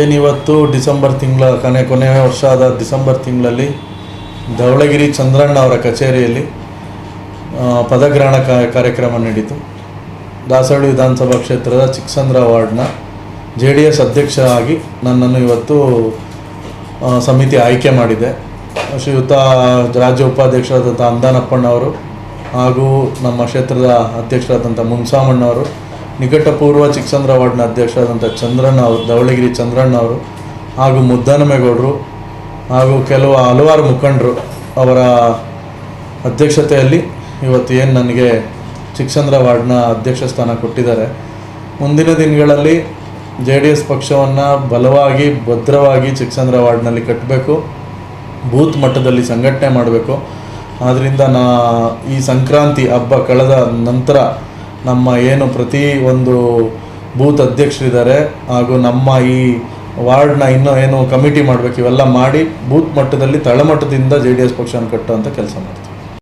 ಏನಿವತ್ತು ಡಿಸೆಂಬರ್ ತಿಂಗಳ ಕೊನೆ ಕೊನೆಯ ವರ್ಷ ಆದ ಡಿಸೆಂಬರ್ ತಿಂಗಳಲ್ಲಿ ಧವಳಗಿರಿ ಚಂದ್ರಣ್ಣ ಅವರ ಕಚೇರಿಯಲ್ಲಿ ಪದಗ್ರಹಣ ಕಾರ್ಯಕ್ರಮ ನಡೀತು. ದಾಸಹಳ್ಳಿ ವಿಧಾನಸಭಾ ಕ್ಷೇತ್ರದ ಚಿಕ್ಕಸಂದ್ರ ವಾರ್ಡ್ನ ಜೆ ಡಿ ಎಸ್ ಅಧ್ಯಕ್ಷ ಆಗಿ ನನ್ನನ್ನು ಇವತ್ತು ಸಮಿತಿ ಆಯ್ಕೆ ಮಾಡಿದೆ. ಶ್ರೀಯುತ ರಾಜ್ಯ ಉಪಾಧ್ಯಕ್ಷರಾದಂಥ ಅಂದಾನಪ್ಪಣ್ಣವರು ಹಾಗೂ ನಮ್ಮ ಕ್ಷೇತ್ರದ ಅಧ್ಯಕ್ಷರಾದಂಥ ಮುನ್ಸಾಮಣ್ಣವರು ನಿಕಟಪೂರ್ವ ಚಿಕ್ಕಸಂದ್ರ ವಾರ್ಡ್ನ ಅಧ್ಯಕ್ಷರಾದಂಥ ಚಂದ್ರಣ್ಣ ಅವರು, ಧವಳಗಿರಿ ಚಂದ್ರಣ್ಣ ಅವರು ಹಾಗೂ ಮುದ್ದನಮೇಗೌಡರು ಹಾಗೂ ಕೆಲವು ಹಲವಾರು ಮುಖಂಡರು ಅವರ ಅಧ್ಯಕ್ಷತೆಯಲ್ಲಿ ಇವತ್ತು ಏನು ನನಗೆ ಚಿಕ್ಕಸಂದ್ರ ವಾರ್ಡ್ನ ಅಧ್ಯಕ್ಷ ಸ್ಥಾನ ಕೊಟ್ಟಿದ್ದಾರೆ. ಮುಂದಿನ ದಿನಗಳಲ್ಲಿ ಜೆ ಡಿ ಎಸ್ ಪಕ್ಷವನ್ನು ಬಲವಾಗಿ, ಭದ್ರವಾಗಿ ಚಿಕ್ಕಸಂದ್ರ ವಾರ್ಡ್ನಲ್ಲಿ ಕಟ್ಟಬೇಕು, ಬೂತ್ ಮಟ್ಟದಲ್ಲಿ ಸಂಘಟನೆ ಮಾಡಬೇಕು. ಆದ್ದರಿಂದ ನಾ ಈ ಸಂಕ್ರಾಂತಿ ಹಬ್ಬ ಕಳೆದ ನಂತರ ನಮ್ಮ ಏನು ಪ್ರತಿ ಒಂದು ಬೂತ್ ಅಧ್ಯಕ್ಷರಿದ್ದಾರೆ ಹಾಗೂ ನಮ್ಮ ಈ ವಾರ್ಡ್ನ ಇನ್ನೂ ಏನು ಕಮಿಟಿ ಮಾಡಬೇಕು ಇವೆಲ್ಲ ಮಾಡಿ ಬೂತ್ ಮಟ್ಟದಲ್ಲಿ ತಳಮಟ್ಟದಿಂದ ಜೆ ಡಿ ಎಸ್ ಪಕ್ಷನ ಕಟ್ಟುವಂಥ ಕೆಲಸ ಮಾಡ್ತೀವಿ.